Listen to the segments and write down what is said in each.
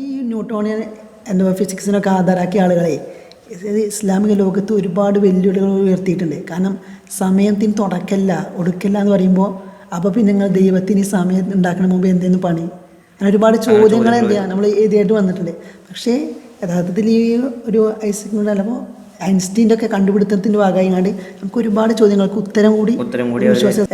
ഈ ന്യൂട്ടോണിയൻ എന്താ ഫിസിക്സിനൊക്കെ ആധാരാക്കിയ ആളുകളെ ഇസ്ലാമിക ലോകത്ത് ഒരുപാട് വെല്ലുവിളികൾ ഉയർത്തിയിട്ടുണ്ട്. കാരണം സമയത്തിന് തുടക്കല്ല ഒടുക്കല്ല എന്ന് പറയുമ്പോൾ അപ്പോൾ പിന്നെ നിങ്ങൾ ദൈവത്തിന് ഈ സമയം ഉണ്ടാക്കുന്ന മുമ്പ് എന്തെന്ന് പണി? അങ്ങനെ ഒരുപാട് ചോദ്യങ്ങൾ എന്ത് ചെയ്യാം നമ്മൾ എഴുതിയായിട്ട് വന്നിട്ടുണ്ട്. പക്ഷേ യഥാർത്ഥത്തിൽ ഈ ഒരു ഐസക് അല്ലെങ്കിൽ ഐൻസ്റ്റീന്റെ ഒക്കെ കണ്ടുപിടുത്തത്തിന്റെ ഭാഗമായിങ്ങാണ്ട് നമുക്ക് ഒരുപാട് ചോദ്യങ്ങൾക്ക് ഉത്തരം കൂടി ഉത്തരം കൂടി വിശ്വാസം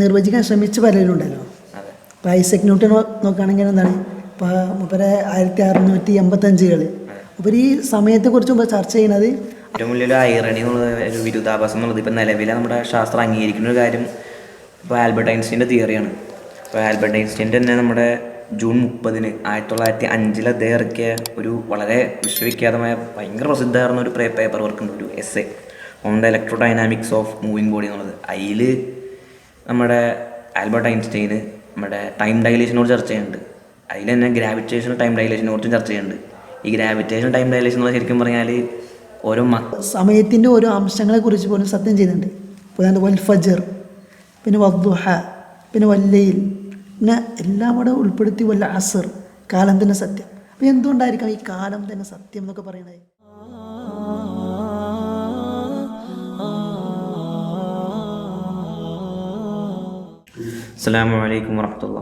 നിർവചിക്കാൻ ശ്രമിച്ച പലരും ഉണ്ടല്ലോ. അതെ. ഇപ്പോൾ ഐസക് ന്യൂട്ടൺ നോക്കുകയാണെങ്കിൽ എന്താണ്? ഇപ്പോൾ മൂപ്പരെ ആയിരത്തി അറുന്നൂറ്റി എൺപത്തഞ്ചുകളിൽ അപ്പോൾ ഈ സമയത്തെക്കുറിച്ച് മുമ്പ് ചർച്ച ചെയ്യുന്നത് ഏറ്റവും ഐറണി എന്നുള്ളത് ഒരു വിരുദ്ധാഭാസം എന്നുള്ളത് ഇപ്പം നിലവിലെ നമ്മുടെ ശാസ്ത്രം അംഗീകരിക്കുന്ന ഒരു കാര്യം ഇപ്പോൾ ആൽബർട്ട് ഐൻസ്റ്റീന്റെ തിയറിയാണ്. ഇപ്പോൾ ആൽബർട്ട് ഐൻസ്റ്റീൻ തന്നെ നമ്മുടെ ജൂൺ മുപ്പതിന് ആയിരത്തി തൊള്ളായിരത്തി അഞ്ചിൽ അദ്ദേഹം ഇറക്കിയ ഒരു വളരെ വിശ്വവിഖ്യാതമായ ഭയങ്കര പ്രസിദ്ധമായിരുന്ന ഒരു പേപ്പർ വർക്ക് ഉണ്ട്. ഒരു essay on the electrodynamics of moving body എന്നുള്ളത്. അതിൽ നമ്മുടെ ആൽബർട്ട് ഐൻസ്റ്റൈന് നമ്മുടെ ടൈം ഡൈലേഷനെ കുറിച്ച് ചർച്ച ചെയ്യുന്നുണ്ട്. അതിൽ തന്നെ ഗ്രാവിറ്റേഷൻ ടൈം ഡയലേഷനെ കുറിച്ചും ചർച്ച ചെയ്യുന്നുണ്ട് ഈ ഗ്രാവിറ്റേഷൻ ടൈം ഡയലേഷൻ എന്ന് ശരിക്കും പറഞ്ഞാൽ ഓരോ മക്ക സമയത്തിന്റെ ഓരോ അംശങ്ങളെ കുറിച്ച് പോലും സത്യം ചെയ്യുന്നുണ്ട്. ഉദാഹരണം വൽ ഫജർ പിന്നെ വദ്ദുഹ പിന്നെ വല്ലയിൽ പിന്നെ എല്ലാം കൂടെ ഉൾപ്പെടുത്തി വല്ല അസർ കാലം തന്നെ സത്യം. അപ്പോൾ എന്തുകൊണ്ടായിരിക്കാം ഈ കാലം തന്നെ സത്യം എന്നൊക്കെ പറയണത്? അസ്സാം വലൈക്കും വർഹമത്തുള്ള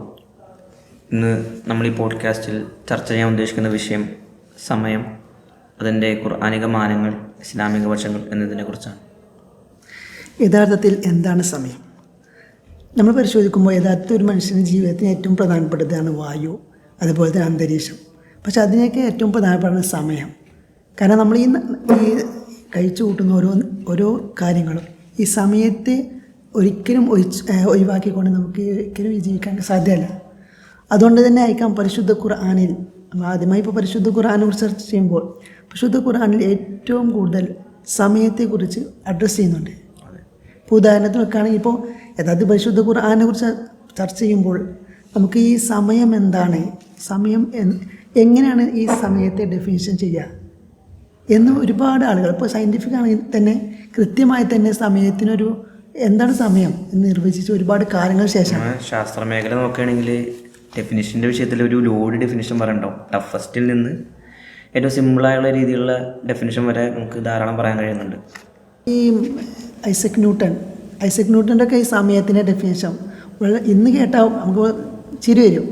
ഇന്ന് നമ്മൾ ഈ പോഡ്കാസ്റ്റിൽ ചർച്ച ചെയ്യാൻ ഉദ്ദേശിക്കുന്ന വിഷയം സമയം അതിന്റെ ഖുർആാനിക മാനങ്ങൾ ഇസ്ലാമിക വശങ്ങൾ എന്നതിനെക്കുറിച്ചാണ്. യഥാർത്ഥത്തിൽ എന്താണ് സമയം? നമ്മൾ പരിശോധിക്കുമ്പോൾ യഥാർത്ഥത്തിൽ ഒരു മനുഷ്യന്റെ ജീവിതത്തിന് ഏറ്റവും പ്രധാനപ്പെട്ടതാണ് വായു അതുപോലെ തന്നെ അന്തരീക്ഷം. പക്ഷെ അതിനൊക്കെ ഏറ്റവും പ്രധാനപ്പെട്ടതാണ് സമയം. കാരണം നമ്മൾ ഈ ഈ കഴിച്ചു കൂട്ടുന്ന ഓരോ ഓരോ കാര്യങ്ങളും ഈ സമയത്തെ ഒരിക്കലും ഒഴിച്ച് ഒഴിവാക്കിക്കൊണ്ട് നമുക്ക് ഒരിക്കലും ജീവിക്കാൻ സാധ്യമല്ല. അതുകൊണ്ട് തന്നെ ആയിരിക്കാം പരിശുദ്ധ ഖുർആാനിൽ. ആദ്യമായി ഇപ്പോൾ പരിശുദ്ധ ഖുർആാനെ ചർച്ച ചെയ്യുമ്പോൾ പരിശുദ്ധ ഖുർആാനിൽ ഏറ്റവും കൂടുതൽ സമയത്തെക്കുറിച്ച് അഡ്രസ്സ് ചെയ്യുന്നുണ്ട്. ഇപ്പോൾ ഉദാഹരണത്തിന് വെക്കുകയാണെങ്കിൽ ഇപ്പോൾ യഥാർത്ഥ പരിശുദ്ധ ഖുർആാനെ കുറിച്ച് ചർച്ച ചെയ്യുമ്പോൾ നമുക്ക് ഈ സമയം എന്താണ്? സമയം എങ്ങനെയാണ് ഈ സമയത്തെ ഡെഫിനിഷൻ ചെയ്യുക? എന്ന് ഒരുപാട് ആളുകൾ ഇപ്പോൾ സയന്റിഫിക് ആണെങ്കിൽ തന്നെ കൃത്യമായി തന്നെ സമയത്തിനൊരു എന്താണ് സമയം എന്ന് നിർവചിച്ച് ഒരുപാട് കാലങ്ങൾ ശേഷം. ശാസ്ത്രമേഖല ശാസ്ത്ര മേഖല നോക്കുകയാണെങ്കിൽ ഡെഫിനിഷന്റെ വിഷയത്തിൽ ഒരു ലോഡ് ഡെഫിനിഷൻ പറയണ്ടാവും ടഫസ്റ്റിൽ നിന്ന് ഏറ്റവും സിമ്പിളായുള്ള രീതിയിലുള്ള ഡെഫിനിഷൻ വരെ നമുക്ക് ധാരാളം പറയാൻ കഴിയുന്നുണ്ട്. ഈ ഐസക് ന്യൂട്ടൺ ഐസക് ന്യൂട്ടന്റെ ഒക്കെ ഈ സമയത്തിന്റെ ഡെഫിനേഷൻ ഇന്ന് കേട്ടാൽ നമുക്ക് ചിരി വരും.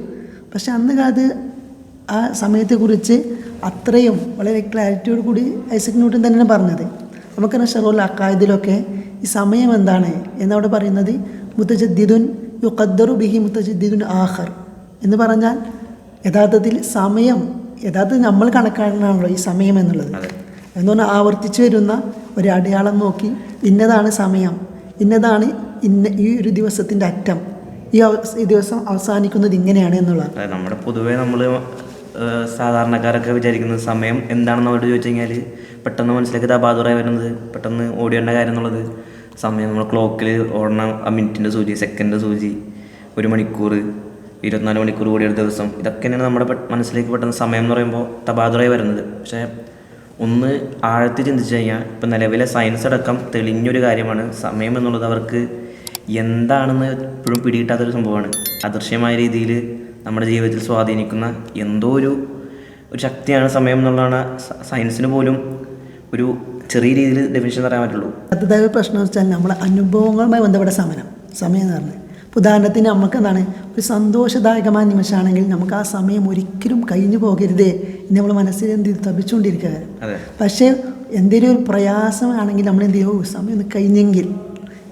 പക്ഷെ അന്ന് കാലത്ത് ആ സമയത്തെക്കുറിച്ച് അത്രയും വളരെ ക്ലാരിറ്റിയോട് കൂടി ഐസക് ന്യൂട്ടൻ തന്നെയാണ് പറഞ്ഞത്. നമുക്കറിയാം ഷെറോൽ അക്കായതിലൊക്കെ ഈ സമയം എന്താണ് എന്നവിടെ പറയുന്നത്? മുത്തജദ്ദിദുൻ യുഖദ്ദറു ബിഹി മുത്തജദ്ദിദുൻ ആഖർ. എന്ന് പറഞ്ഞാൽ യഥാർത്ഥത്തിൽ സമയം യഥാർത്ഥത്തിൽ നമ്മൾ കണക്കാണാണല്ലോ ഈ സമയം എന്നുള്ളത്. എന്ന് പറഞ്ഞാൽ ആവർത്തിച്ചു വരുന്ന ഒരു അടയാളം നോക്കി ഇന്നതാണ് സമയം ഇന്നതാണ് ഇന്ന ഈ ഒരു ദിവസത്തിന്റെ അറ്റം ഈ ദിവസം അവസാനിക്കുന്നത് ഇങ്ങനെയാണ് എന്നുള്ളത് നമ്മുടെ പൊതുവേ നമ്മൾ സാധാരണക്കാരൊക്കെ വിചാരിക്കുന്ന സമയം എന്താണെന്ന് അവരോട് ചോദിച്ചു കഴിഞ്ഞാൽ പെട്ടെന്ന് മനസ്സിലേക്ക് തപാതുറായി വരുന്നത് പെട്ടെന്ന് ഓടിയേണ്ട കാര്യം എന്നുള്ളത് സമയം നമ്മൾ ക്ലോക്കിൽ ഓടണം ആ മിനിറ്റിന്റെ സൂചി സെക്കൻഡ് സൂചി ഒരു മണിക്കൂർ ഇരുപത്തിനാല് മണിക്കൂർ കൂടി ഒരു ദിവസം. ഇതൊക്കെ തന്നെയാണ് നമ്മുടെ മനസ്സിലേക്ക് പെട്ടെന്ന് സമയം എന്ന് പറയുമ്പോൾ തപാതുറായി വരുന്നത്. പക്ഷേ ഒന്ന് ആഴത്തിൽ ചിന്തിച്ചു കഴിഞ്ഞാൽ ഇപ്പം നിലവിലെ സയൻസ് അടക്കം തെളിഞ്ഞൊരു കാര്യമാണ്. സമയം എന്നുള്ളത് അവർക്ക് എന്താണെന്ന് എപ്പോഴും പിടികിട്ടാത്തൊരു സംഭവമാണ്. അദൃശ്യമായ രീതിയിൽ നമ്മുടെ ജീവിതത്തിൽ സ്വാധീനിക്കുന്ന എന്തോ ഒരു ഒരു ശക്തിയാണ് സമയം എന്നുള്ളതാണ് സയൻസിന് പോലും ഒരു ചെറിയ രീതിയിൽ ഡെഫിനിഷൻ പറയാൻ പറ്റുള്ളൂ. അടുത്തതായ പ്രശ്നം വെച്ചാൽ നമ്മുടെ അനുഭവങ്ങളുമായി ബന്ധപ്പെട്ട സമയം സമയം എന്ന് പറഞ്ഞത് ഉദാഹരണത്തിന് നമുക്ക് എന്താണ്? ഒരു സന്തോഷദായകമായ നിമിഷമാണെങ്കിൽ നമുക്ക് ആ സമയം ഒരിക്കലും കഴിഞ്ഞു പോകരുതേ എന്ന് നമ്മൾ മനസ്സിൽ എന്ത് ചെയ്തു? തപിച്ചുകൊണ്ടിരിക്കുക. പക്ഷേ എന്തെങ്കിലും ഒരു പ്രയാസമാണെങ്കിൽ നമ്മൾ എന്ത് ചെയ്യും? സമയം ഒന്ന് കഴിഞ്ഞെങ്കിൽ.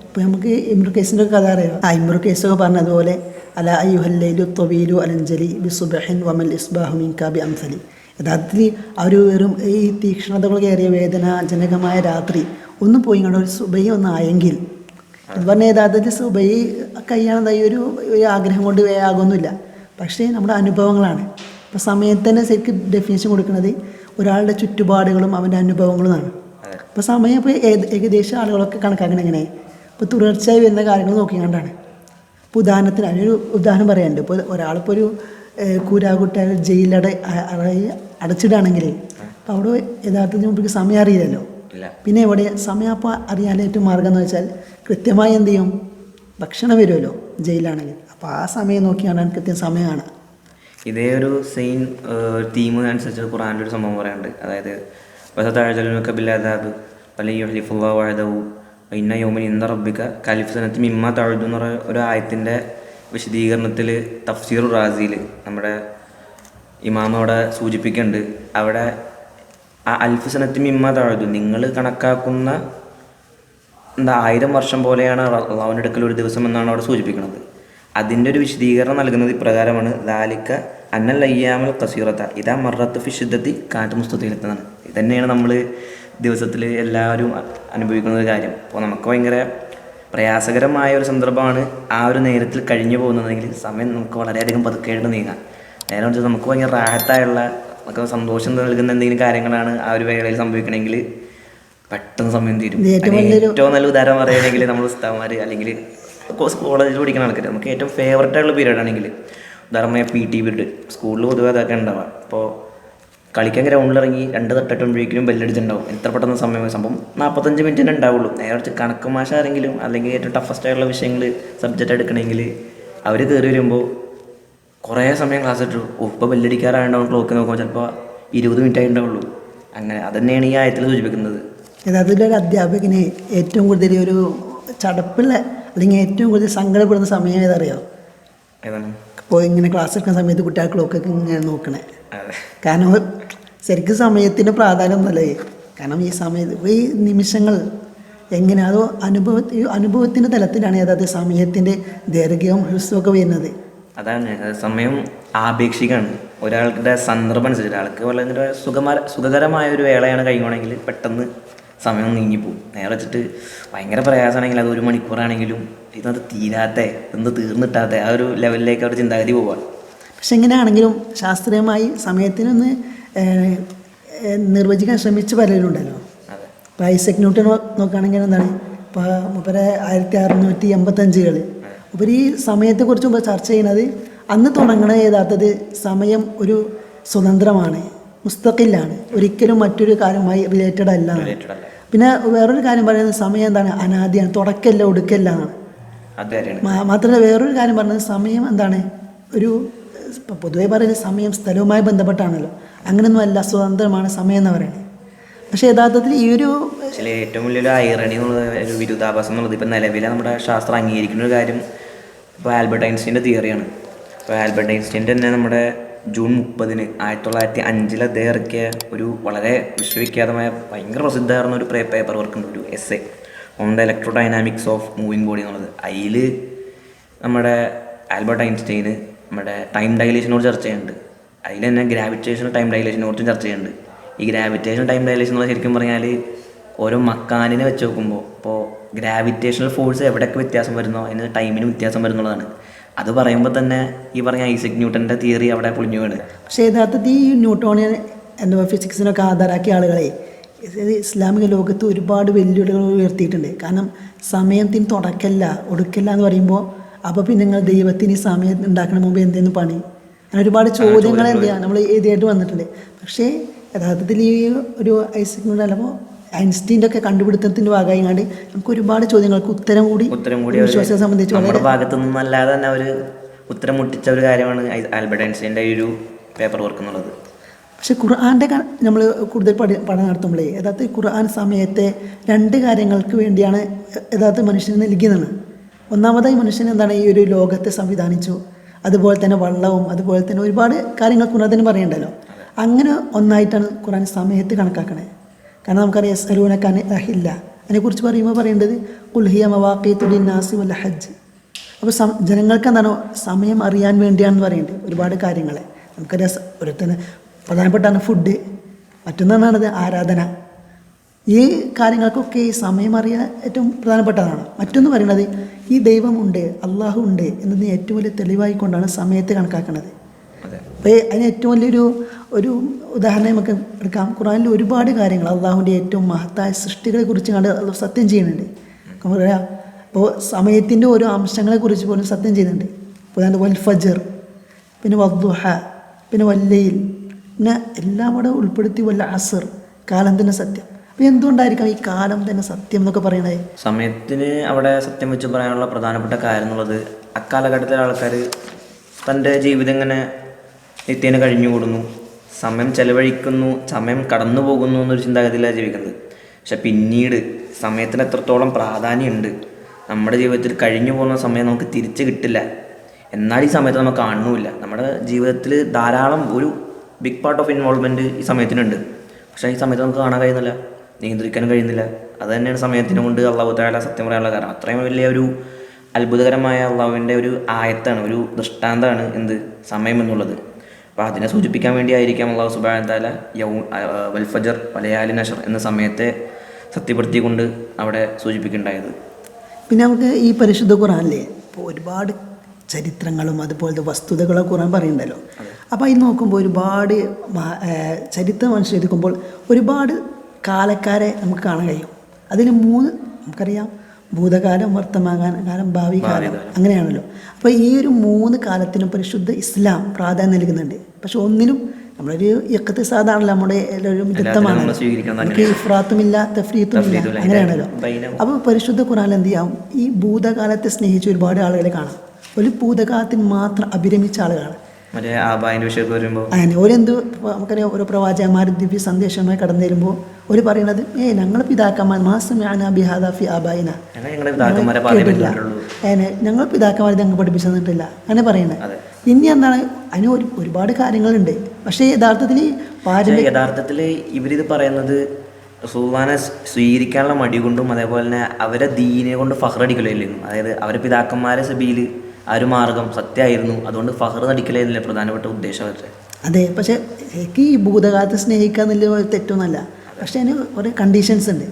ഇപ്പോൾ നമുക്ക് ഇമ്രു കേസിന്റെ കഥ അറിയാം. ആ ഇമ്രു കേസൊക്കെ പറഞ്ഞതുപോലെ അല അയ്യുഹല്ലു തൊബീലു അലഞ്ചലി ബി സുബഹിൻ വമൽ ഇസ്ബാഹു മിൻകാബി അംസലി യഥാർത്ഥത്തിൽ ആ ഒരു വെറും ഈ തീക്ഷ്ണതകൾ കയറിയ വേദനാജനകമായ രാത്രി ഒന്ന് പോയി കണ്ട ഒരു സുബൈ ഒന്നായെങ്കിൽ അത് പറഞ്ഞ യഥാർത്ഥത്തിൽ സുബൈ ഈ ഒരു ഒരു ആഗ്രഹം കൊണ്ട് വേഗമൊന്നുമില്ല പക്ഷേ നമ്മുടെ അനുഭവങ്ങളാണ്. ഇപ്പോൾ സമയത്തന്നെ ശരിക്കും ഡെഫിനേഷൻ കൊടുക്കുന്നത് ഒരാളുടെ ചുറ്റുപാടുകളും അവന്റെ അനുഭവങ്ങളുമാണ്. അപ്പോൾ സമയം ഇപ്പോൾ ഏത് ഏകദേശം ആളുകളൊക്കെ കണക്കാക്കണം എങ്ങനെ? ഇപ്പോൾ തുടർച്ചയായി വരുന്ന കാര്യങ്ങൾ നോക്കിക്കൊണ്ടാണ് ഇപ്പോൾ ഉദാഹരണത്തിന് അതിനൊരു ഉദാഹരണം പറയാനുണ്ട്. ഇപ്പോൾ ഒരാളിപ്പോൾ ഒരു കൂരാകുട്ട ജയിലട അടച്ചിടുകയാണെങ്കിൽ അപ്പോൾ അവിടെ യഥാർത്ഥത്തിൽ നമുക്ക് സമയം അറിയില്ലല്ലോ. പിന്നെ ഇവിടെ സമയപ്പ അറിയാൻ ഏറ്റവും മാർഗം എന്ന് വെച്ചാൽ കൃത്യമായി എന്ത് ചെയ്യും? ഭക്ഷണം വരുമല്ലോ ജയിലാണെങ്കിൽ അപ്പോൾ ആ സമയം നോക്കിയാണ് കൃത്യം സമയമാണ്. ഇതേ ഒരു സെയിം തീം അനുസരിച്ച് ഖുറാന്റെ ഒരു സംഭവം പറയാനുണ്ട്. അതായത് ബില്ലാദാബ് വാഴതവും ഇന്ന യോമിൻ ഇന്ന റബ്ബിക്ക കലിഫ് സനത്ത് മിമ്മ തഴുതു എന്ന് പറയുന്ന ഒരു ആയത്തിന്റെ വിശദീകരണത്തിൽ തഫ്സീർ റാസിയിൽ നമ്മുടെ ഇമാം അവിടെ സൂചിപ്പിക്കുന്നുണ്ട്. അവിടെ ആ അൽഫ് സനത്ത് നിങ്ങൾ കണക്കാക്കുന്ന എന്താ ആയിരം വർഷം പോലെയാണ് അള്ളാഹുവിന്റെ അടുക്കൽ ഒരു ദിവസം എന്നാണ് അവിടെ സൂചിപ്പിക്കുന്നത്. അതിന്റെ ഒരു വിശദീകരണം നൽകുന്നത് ഇപ്രകാരമാണ്. ലാലിക്ക അന്നൽ അയ്യാമൽ കസീറത്ത ഇതാ മറത്ത് ഫിഷിദ്ധത്തി കാറ്റ് മുസ്തത്തിലെത്തുന്നതാണ് ഇത് തന്നെയാണ് നമ്മൾ ദിവസത്തിൽ എല്ലാവരും അനുഭവിക്കുന്ന ഒരു കാര്യം. അപ്പോൾ നമുക്ക് ഭയങ്കര പ്രയാസകരമായ ഒരു സന്ദർഭമാണ് ആ ഒരു നേരത്തിൽ കഴിഞ്ഞു പോകുന്നതെങ്കിൽ സമയം നമുക്ക് വളരെയധികം പതുക്കെയായിട്ട് നീങ്ങാം. നേരെ നമുക്ക് ഭയങ്കര റാഹത്തായുള്ള നമുക്ക് സന്തോഷം നൽകുന്ന എന്തെങ്കിലും കാര്യങ്ങളാണ് ആ ഒരു വേളയിൽ സംഭവിക്കണമെങ്കിൽ പെട്ടെന്ന് സമയം തീരും. ഏറ്റവും നല്ല ഉദാഹരണം പറയുകയാണെങ്കിൽ നമ്മൾ ഉസ്താവന്മാർ അല്ലെങ്കിൽ കോളേജിൽ പഠിക്കുന്ന ആൾക്കാർ നമുക്ക് ഏറ്റവും ഫേവററ്റ് ആയിട്ടുള്ള പീരീഡ് ആണെങ്കിൽ ഉദാഹരണമായി പി ടി പീരീഡ് സ്കൂളിൽ പൊതുവെ അതൊക്കെ ഉണ്ടാവുക. അപ്പോൾ കളിക്കാൻ ഗ്രൗണ്ടിൽ ഇറങ്ങി രണ്ട് തട്ടെട്ടുമ്പോഴേക്കും ബെല്ലടിച്ചിട്ടുണ്ടാവും എത്ര പെട്ടെന്ന് സമയം സംഭവം നാൽപ്പത്തഞ്ച് മിനിറ്റ് തന്നെ ഉണ്ടാവുള്ളൂ. നേരെ കുറച്ച് കണക്ക് മാഷ ആരെങ്കിലും അല്ലെങ്കിൽ ഏറ്റവും ടഫസ്റ്റ് ആയിട്ടുള്ള വിഷയങ്ങൾ സബ്ജക്റ്റ് എടുക്കണമെങ്കിൽ അവർ കയറി വരുമ്പോൾ കുറേ സമയം ക്ലാസ് ഇട്ടു ഉപ്പ ഇപ്പോൾ ക്ലോക്ക് നോക്കുമ്പോൾ ചിലപ്പോൾ ഇരുപത് മിനിറ്റ് ആയിട്ടുണ്ടാവുള്ളൂ. അങ്ങനെ അതന്നെയാണ് ഈ ആയത്തിൽ സൂചിപ്പിക്കുന്നത്. യഥാർത്ഥത്തിൽ ഒരു അധ്യാപകന് ഏറ്റവും കൂടുതൽ ഒരു ചടപ്പുള്ള അല്ലെങ്കിൽ ഏറ്റവും കൂടുതൽ സങ്കടപ്പെടുന്ന സമയം ഏതറിയോ? ഏതാണ്? അപ്പോൾ ഇങ്ങനെ ക്ലാസ് എടുക്കുന്ന സമയത്ത് കുട്ടികൾ ക്ലോക്കൊക്കെ ഇങ്ങനെ നോക്കണേ. കാരണം ശരിക്കും സമയത്തിന് പ്രാധാന്യം ഒന്നല്ലേ കാരണം ഈ സമയത്ത് ഈ നിമിഷങ്ങൾ എങ്ങനെയാണോ അതോ അനുഭവ അനുഭവത്തിന്റെ തലത്തിലാണ് അതായത് സമയത്തിന്റെ ദൈർഘ്യവും ഹ്രസ്വമൊക്കെ വരുന്നത്. അതാണ് സമയം ആപേക്ഷികമാണ് ഒരാളുടെ സന്ദർഭം അനുസരിച്ച് ഒരാൾക്ക് വളരെ സുഖമര സുഖകരമായ ഒരു വേളയാണ് കഴിയുവാണെങ്കിൽ പെട്ടെന്ന് സമയം നീങ്ങിപ്പോവും. നേരെ വെച്ചിട്ട് ഭയങ്കര പ്രയാസമാണെങ്കിൽ അത് ഒരു മണിക്കൂറാണെങ്കിലും ഇന്നത് തീരാത്ത എന്ത് തീർന്നിട്ടാത്ത ആ ഒരു ലെവലിലേക്ക് അവർ ചിന്താഗതി പോവാണ് പക്ഷെ എങ്ങനെയാണെങ്കിലും ശാസ്ത്രീയമായി സമയത്തിനൊന്ന് നിർവചിക്കാൻ ശ്രമിച്ച് പലരുണ്ടല്ലോ ഇപ്പോൾ ഐസക് ന്യൂട്ടൺ നോക്കുകയാണെങ്കിൽ എന്താണ്? ഇപ്പോൾ മുപ്പത് ആയിരത്തി അറുന്നൂറ്റി എൺപത്തഞ്ചുകളിൽ ഉപർ ഈ സമയത്തെക്കുറിച്ച് മുമ്പ് ചർച്ച ചെയ്യുന്നത് അന്ന് തുടങ്ങണ യഥാർത്ഥത് സമയം ഒരു സ്വതന്ത്രമാണ് മുസ്തക്കില്ലാണ് ഒരിക്കലും മറ്റൊരു കാര്യമായി റിലേറ്റഡ് അല്ല. പിന്നെ വേറൊരു കാര്യം പറയുന്നത് സമയം എന്താണ്? അനാദിയാണ് തുടക്കമല്ല ഒടുക്കല്ല എന്നാണ്. മാത്രമല്ല വേറൊരു കാര്യം പറയുന്നത് സമയം എന്താണ്? ഒരു പൊതുവെ പൊതുവേ പറയുന്നത് സമയം സ്ഥലവുമായി ബന്ധപ്പെട്ടാണല്ലോ. അങ്ങനെയൊന്നും അല്ല സ്വതന്ത്രമാണ് സമയം എന്ന് പറയുന്നത്. പക്ഷേ യഥാർത്ഥത്തിൽ ഈ ഒരു ചില ഏറ്റവും വലിയൊരു ഐറണി എന്നുള്ളത് ഒരു വിരുദ്ധാഭാസം എന്നുള്ളത് ഇപ്പം നിലവിലെ നമ്മുടെ ശാസ്ത്രം അംഗീകരിക്കുന്ന ഒരു കാര്യം ഇപ്പോൾ ആൽബർട്ട് ഐൻസ്റ്റീന്റെ തിയറിയാണ്. ഇപ്പോൾ ആൽബർട്ട് ഐൻസ്റ്റീന്റെ തന്നെ നമ്മുടെ ജൂൺ മുപ്പതിന് ആയിരത്തി തൊള്ളായിരത്തി അഞ്ചിൽ അദ്ദേഹം ഇറക്കിയ ഒരു വളരെ വിശ്വവിഖ്യാതമായ ഭയങ്കര പ്രസിദ്ധമായിരുന്ന ഒരു പേപ്പർ വർക്ക് ഉണ്ട് ഒരു essay on the electrodynamics of moving body എന്നുള്ളത്. അതിൽ നമ്മുടെ ആൽബർട്ട് ഐൻസ്റ്റൈന് നമ്മുടെ ടൈം ഡയലേഷനോട് ചർച്ച ചെയ്യുന്നുണ്ട്. അതിൽ തന്നെ ഗ്രാവിറ്റേഷൻ ടൈം ഡയലേഷനെ കുറിച്ചും ചർച്ച ചെയ്യുന്നുണ്ട്. ഈ ഗ്രാവിറ്റേഷൻ ടൈം ഡയലേഷൻ എന്നുള്ളത് ശരിക്കും പറഞ്ഞാൽ ഓരോ മക്കാനിനെ വെച്ച് നോക്കുമ്പോൾ ഇപ്പോൾ ഗ്രാവിറ്റേഷണൽ ഫോഴ്സ് എവിടെയൊക്കെ വ്യത്യാസം വരുന്നോ അതിന് ടൈമിന് വ്യത്യാസം വരുന്നുള്ളതാണ്. അത് പറയുമ്പോൾ തന്നെ ഈ പറഞ്ഞ ഐസക് ന്യൂട്ടന്റെ തിയറി അവിടെ പൊളിഞ്ഞു വീണ് പക്ഷേ യഥാർത്ഥത്തിൽ ഈ ന്യൂട്ടോണിയൻ എന്താ ഫിസിക്സിനൊക്കെ ആധാരാക്കിയ ആളുകളെ ഇസ്ലാമിക ലോകത്ത് ഒരുപാട് വെല്ലുവിളികൾ ഉയർത്തിയിട്ടുണ്ട്. കാരണം സമയത്തിന് തുടക്കല്ല ഒടുക്കല്ല എന്ന് പറയുമ്പോൾ അപ്പോൾ പിന്നെ നിങ്ങൾ ദൈവത്തിന് ഈ സമയം ഉണ്ടാക്കണ മുമ്പ് എന്തെന്ന് പണി? അങ്ങനെ ഒരുപാട് ചോദ്യങ്ങൾ എന്ത് നമ്മൾ എഴുതിയായിട്ട് വന്നിട്ടുണ്ട്. പക്ഷേ യഥാർത്ഥത്തിൽ ഈ ഒരു ഐസക് ന്യൂട്ടൻ അല്ലെങ്കിൽ ഐൻസ്റ്റീന്റെ ഒക്കെ കണ്ടുപിടുത്തത്തിന്റെ ഭാഗമായി കണ്ട് നമുക്ക് ഒരുപാട് ചോദ്യങ്ങൾക്ക് ഉത്തരം കൂടി ഉത്തരം കൂടി വിശ്വാസത്തെ സംബന്ധിച്ച് നമ്മുടെ ഭാഗത്തു നിന്നല്ലാതെ തന്നെ അവർ ഉത്തരം മുട്ടിച്ച ഒരു കാര്യമാണ് ആൽബർട്ട് ഐൻസ്റ്റീന്റെ ഈ ഒരു പേപ്പർ വർക്ക് എന്നുള്ളത്. പക്ഷെ ഖുർആാന്റെ നമ്മൾ കൂടുതൽ പഠി പഠനം നടത്തുമ്പോഴേ യഥാർത്ഥ ഖുർആൻ സമയത്തെ രണ്ട് കാര്യങ്ങൾക്ക് വേണ്ടിയാണ് യഥാർത്ഥ മനുഷ്യന് നൽകിയതാണ്. ഒന്നാമതായി മനുഷ്യൻ എന്താണ് ഈ ഒരു ലോകത്തെ സംവിധാനിച്ചു. അതുപോലെ തന്നെ വള്ളവും അതുപോലെ തന്നെ ഒരുപാട് കാര്യങ്ങൾ ഖുർആൻ തന്നെ പറയണ്ടല്ലോ. അങ്ങനെ ഒന്നായിട്ടാണ് ഖുർആൻ സമയത്ത് കണക്കാക്കണേ. കാരണം നമുക്കറിയാം സലൂനക്കാൻ അഹില്ല. അതിനെക്കുറിച്ച് പറയുമ്പോൾ പറയേണ്ടത് കുൽഹിയ മവാഖീത്തുലിൻ നാസി വല്ല ഹജ്ജ്. അപ്പോൾ സം ജനങ്ങൾക്ക് എന്താണ് സമയം അറിയാൻ വേണ്ടിയാണെന്ന് പറയുന്നത് ഒരുപാട് കാര്യങ്ങളെ. നമുക്കറിയാം ഒരുത്തന്നെ പ്രധാനപ്പെട്ടാണ് ഫുഡ് മറ്റൊന്നാണത് ആരാധന. ഈ കാര്യങ്ങൾക്കൊക്കെ ഈ സമയം അറിയാൻ ഏറ്റവും പ്രധാനപ്പെട്ടതാണ്. മറ്റൊന്ന് പറയുന്നത് ഈ ദൈവമുണ്ട് അള്ളാഹു ഉണ്ട് എന്നതിന് ഏറ്റവും വലിയ തെളിവായിക്കൊണ്ടാണ് സമയത്തെ കണക്കാക്കുന്നത് അപ്പോൾ അതിന് ഏറ്റവും വലിയൊരു ഒരു ഉദാഹരണം നമുക്ക് എടുക്കാം. ഖുറാനിൽ ഒരുപാട് കാര്യങ്ങൾ അള്ളാഹുവിന്റെ ഏറ്റവും മഹത്തായ സൃഷ്ടികളെ കുറിച്ച് കണ്ട് സത്യം ചെയ്യുന്നുണ്ട്. അപ്പോൾ സമയത്തിന്റെ ഓരോ അംശങ്ങളെക്കുറിച്ച് പോലും സത്യം ചെയ്യുന്നുണ്ട്. അതായത് വൽ ഫജർ പിന്നെ വദ്ദുഹ പിന്നെ വല്ലയിൽ പിന്നെ എല്ലാം കൂടെ ഉൾപ്പെടുത്തി വല്ല അസർ കാലം തന്നെ സത്യം. അപ്പോൾ എന്തുകൊണ്ടായിരിക്കാം ഈ കാലം തന്നെ സത്യം എന്നൊക്കെ പറയണത്? സമയത്തിന് അവിടെ സത്യം വെച്ച് പറയാനുള്ള പ്രധാനപ്പെട്ട കാര്യം എന്നുള്ളത് അക്കാലഘട്ടത്തിലെ ആൾക്കാർ തന്റെ ജീവിതം ഇങ്ങനെ നിത്യേന കഴിഞ്ഞുകൂടുന്നു. സമയം ചെലവഴിക്കുന്നു സമയം കടന്നു പോകുന്നു എന്നൊരു ചിന്താഗതിയിലാണ് ജീവിക്കുന്നത്. പക്ഷെ പിന്നീട് സമയത്തിന് എത്രത്തോളം പ്രാധാന്യമുണ്ട് നമ്മുടെ ജീവിതത്തിൽ കഴിഞ്ഞു പോകുന്ന സമയം നമുക്ക് തിരിച്ച് കിട്ടില്ല. എന്നാൽ ഈ സമയത്ത് നമുക്ക് കാണുന്നുമില്ല. നമ്മുടെ ജീവിതത്തിൽ ധാരാളം ഒരു ബിഗ് പാർട്ട് ഓഫ് ഇൻവോൾവ്മെന്റ് ഈ സമയത്തിനുണ്ട്. പക്ഷേ ഈ സമയത്ത് നമുക്ക് കാണാൻ കഴിയുന്നില്ല നിയന്ത്രിക്കാൻ കഴിയുന്നില്ല. അത് തന്നെയാണ് സമയത്തിനെ കൊണ്ട് അള്ളാഹു താല സത്യം പറയാനുള്ള കാരണം. അത്രയും വലിയ ഒരു അത്ഭുതകരമായ അള്ളാഹുവിന്റെ ഒരു ആയത്താണ് ഒരു ദൃഷ്ടാന്തമാണ് എന്ത്? സമയം എന്നുള്ളത്. അപ്പോൾ അതിനെ സൂചിപ്പിക്കാൻ വേണ്ടിയായിരിക്കാം അള്ളാഹു സുബാൻ താല യൗ വൽഫജർ വലയാലി നഷർ എന്ന സമയത്തെ സത്യപ്പെടുത്തിക്കൊണ്ട് അവിടെ സൂചിപ്പിക്കുന്നുണ്ടായത്. പിന്നെ നമുക്ക് ഈ പരിശുദ്ധ ഖുറാനിലെ ഇപ്പോൾ ഒരുപാട് ചരിത്രങ്ങളും അതുപോലത്തെ വസ്തുതകളെ ഖുറാൻ പറയുന്നുണ്ടല്ലോ. അപ്പോൾ ഇത് നോക്കുമ്പോൾ ഒരുപാട് ചരിത്ര അനുസരിക്കുമ്പോൾ ഒരുപാട് കാലക്കാരെ നമുക്ക് കാണാൻ കഴിയും. അതിൽ മൂന്ന് നമുക്കറിയാം. ഭൂതകാലം വർത്തമാനകാലം ഭാവി കാലം അങ്ങനെയാണല്ലോ. അപ്പോൾ ഈ ഒരു മൂന്ന് കാലത്തിനും പരിശുദ്ധ ഇസ്ലാം പ്രാധാന്യം നൽകുന്നുണ്ട്. പക്ഷെ ഒന്നിനും നമ്മളൊരു ഇക്കത്തെ സാധാരണ നമ്മുടെ ഒരു വിദഗ്ധമാണ് നമുക്ക് ഇഫ്രാത്തുമില്ല തഫ്രീത്തുമില്ല. അങ്ങനെയാണല്ലോ. അപ്പോൾ പരിശുദ്ധ ഖുറാൻ എന്ത് ചെയ്യാം? ഈ ഭൂതകാലത്തെ സ്നേഹിച്ച് ഒരുപാട് ആളുകളെ കാണാം. ഒരു ഭൂതകാലത്തിന് മാത്രം അഭിരമിച്ച ആളുകളാണ്. മറ്റേ ആബായിന്റെ വിഷയമൊക്കെ വരുമ്പോൾ അങ്ങനെ ഓരെന്ത് നമുക്കറിയാം ഓരോ പ്രവാചകന്മാർ ദിവ്യ സന്ദേശമായി കടന്നു വരുമ്പോൾ ഒരു പറയുന്നത് ഏ ഞങ്ങൾ പിതാക്കന്മാർ മാസം ബിഹാദാഫി ആബായിന. ഞങ്ങൾ പിതാക്കന്മാർ പിതാക്കന്മാരെ ഞങ്ങൾ പിതാക്കന്മാരെ ഞങ്ങൾ പഠിപ്പിച്ചു തന്നിട്ടില്ല അങ്ങനെ പറയുന്നത്. ഇനി എന്താണ്? അതിന് ഒരു ഒരുപാട് കാര്യങ്ങളുണ്ട്. പക്ഷേ യഥാർത്ഥത്തിൽ പാരമ്പര്യ യഥാർത്ഥത്തിൽ ഇവരിത് പറയുന്നത് സുഹാനെ സ്വീകരിക്കാനുള്ള മടി കൊണ്ടും അതേപോലെ തന്നെ അവരെ ദീനെ കൊണ്ട് ഫഹ്റടിക്കലായിരുന്നു അതായത് അവരെ പിതാക്കന്മാരെ സബിയിൽ ആ ഒരു മാർഗം സത്യമായിരുന്നു. അതുകൊണ്ട് ഫഹർ നടിക്കലായിരുന്നില്ല പ്രധാനപ്പെട്ട ഉദ്ദേശം അവരുടെ. അതെ പക്ഷെ എനിക്ക് ഈ ഭൂതകാലത്തെ സ്നേഹിക്കുക എന്നുള്ള തെറ്റൊന്നുമല്ല പക്ഷേ അതിന് കുറേ കണ്ടീഷൻസ് ഉണ്ട്.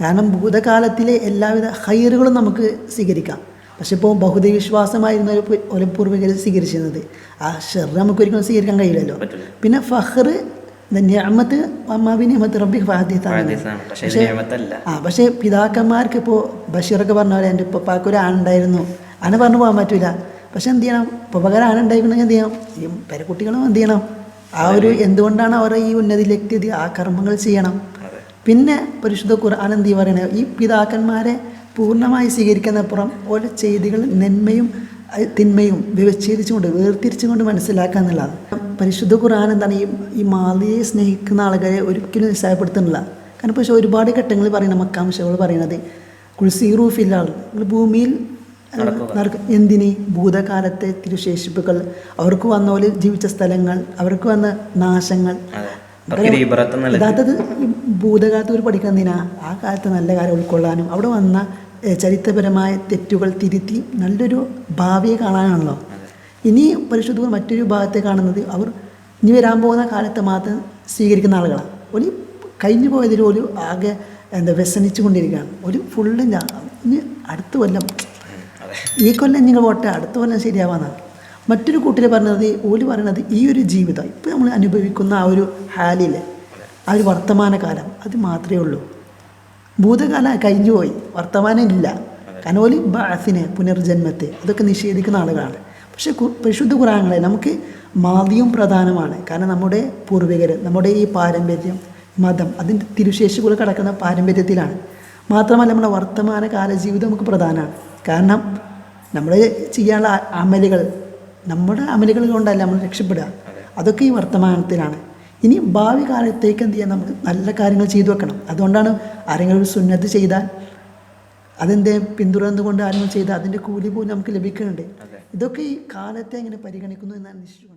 കാരണം ഭൂതകാലത്തിലെ എല്ലാവിധ ഹയറുകളും നമുക്ക് സ്വീകരിക്കാം. പക്ഷെ ഇപ്പോൾ ബഹുദൈ വിശ്വാസമായിരുന്ന ഒരു ഒരു പൂർവികർ സ്വീകരിച്ചിരുന്നത്. ആ ഷെർ നമുക്ക് ഒരിക്കലും സ്വീകരിക്കാൻ കഴിയില്ലല്ലോ. പിന്നെ ഫഹർ ഞാമത്ത് അമ്മാബി നിയമത്ത് റബ്ബി ഫാദിത്താണ്. പക്ഷേ ആ പക്ഷേ പിതാക്കന്മാർക്ക് ഇപ്പോൾ ബഷീറൊക്കെ പറഞ്ഞ പോലെ എന്റെ ഉപ്പാക്ക് ഒരു ആണുണ്ടായിരുന്നു. അങ്ങനെ പറഞ്ഞു പോകാൻ പറ്റില്ല പക്ഷെ എന്ത് ചെയ്യണം? പകരം ആണുണ്ടായിരുന്നെങ്കിൽ എന്ത് ചെയ്യണം? ഈ പെരക്കുട്ടികളും എന്ത് ചെയ്യണം? ആ ഒരു എന്തുകൊണ്ടാണ് അവരെ ഈ ഉന്നതിയിലേക്ക് എത്തിയത് ആ കർമ്മങ്ങൾ ചെയ്യണം. പിന്നെ പരിശുദ്ധ ഖുർആൻ എന്ത് പറയണേ ഈ പിതാക്കന്മാരെ പൂർണമായി സ്വീകരിക്കുന്നപ്പുറം ഓരോ ചെയ്തികൾ നന്മയും തിന്മയും വിവച്ഛേദിച്ചുകൊണ്ട് വേർതിരിച്ചുകൊണ്ട് മനസ്സിലാക്കുക എന്നുള്ളതാണ്. പരിശുദ്ധ ഖുർആൻ എന്താണ്? ഈ ഈ മാലിയെ സ്നേഹിക്കുന്ന ആളുകളെ ഒരിക്കലും നിസ്സായപ്പെടുത്തുന്നില്ല കാരണം പക്ഷേ ഒരുപാട് ഘട്ടങ്ങളിൽ പറയുന്ന മക്കാംശകൾ പറയുന്നത് കുൾസീറൂഫില്ലാൾ ഭൂമിയിൽ എന്തിന്? ഭൂതകാലത്തെ തിരുശേഷിപ്പുകൾ. അവർക്ക് വന്ന പോലെ ജീവിച്ച സ്ഥലങ്ങൾ അവർക്ക് വന്ന നാശങ്ങൾ. യഥാർത്ഥത് ഭൂതകാലത്ത് ഒരു പഠിക്കുന്നതിനാ ആ കാലത്ത് നല്ല കാലം ഉൾക്കൊള്ളാനും അവിടെ വന്ന ചരിത്രപരമായ തെറ്റുകൾ തിരുത്തി നല്ലൊരു ഭാവിയെ കാണാനാണല്ലോ. ഇനി പരിശുദ്ധ മറ്റൊരു ഭാഗത്തെ കാണുന്നത് അവർ ഇനി വരാൻ പോകുന്ന കാലത്ത് മാത്രം സ്വീകരിക്കുന്ന ആളുകളാണ് ഒരു കഴിഞ്ഞു പോയതിൽ ഒരു ആകെ എന്താ വ്യസനിച്ചു കൊണ്ടിരിക്കുകയാണ് ഒരു ഫുള്ള് ഞാൻ ഇനി അടുത്ത കൊല്ലം ഈ കൊല്ലം നിങ്ങൾ പോട്ടെ അടുത്ത കൊല്ലം ശരിയാവാന്നാണ് മറ്റൊരു കൂട്ടർ പറഞ്ഞത് ഓൽ പറയണത് ഈ ഒരു ജീവിതം ഇപ്പോൾ നമ്മൾ അനുഭവിക്കുന്ന ആ ഒരു ഹാലിൽ ആ ഒരു വർത്തമാനകാലം അത് മാത്രമേ ഉള്ളൂ. ഭൂതകാലം കഴിഞ്ഞുപോയി വർത്തമാനം ഇല്ല. കാരണം ഓൽ ബാസിനെ പുനർജന്മത്തെ അതൊക്കെ നിഷേധിക്കുന്ന ആളുകളാണ്. പക്ഷെ പരിശുദ്ധ കുറാങ്ങളെ നമുക്ക് മാതിയും പ്രധാനമാണ്. കാരണം നമ്മുടെ പൂർവികർ നമ്മുടെ ഈ പാരമ്പര്യം മതം അതിന്റെ തിരുശേഷികൾ കിടക്കുന്ന പാരമ്പര്യത്തിലാണ്. മാത്രമല്ല നമ്മുടെ വർത്തമാന കാല ജീവിതം നമുക്ക് പ്രധാനമാണ്. കാരണം നമ്മൾ ചെയ്യാനുള്ള അമലുകൾ നമ്മുടെ അമലുകൾ കൊണ്ടല്ല നമ്മൾ രക്ഷപ്പെടുക. അതൊക്കെ ഈ വർത്തമാനത്തിലാണ്. ഇനി ഭാവി കാലത്തേക്ക് എന്ത് ചെയ്യാൻ നമുക്ക് നല്ല കാര്യങ്ങൾ ചെയ്തു വെക്കണം. അതുകൊണ്ടാണ് ആരെങ്കിലും ഒരു സുന്നത്ത് ചെയ്താൽ അതെന്തേ? പിന്തുടർന്നുകൊണ്ട് ആരെങ്കിലും ചെയ്താൽ അതിന്റെ കൂലി പോലും നമുക്ക് ലഭിക്കുന്നുണ്ട്. ഇതൊക്കെ ഈ കാലത്തെ എങ്ങനെ പരിഗണിക്കുന്നു എന്നാണ് നിശ്ചയിച്ചുകൊണ്ടാണ്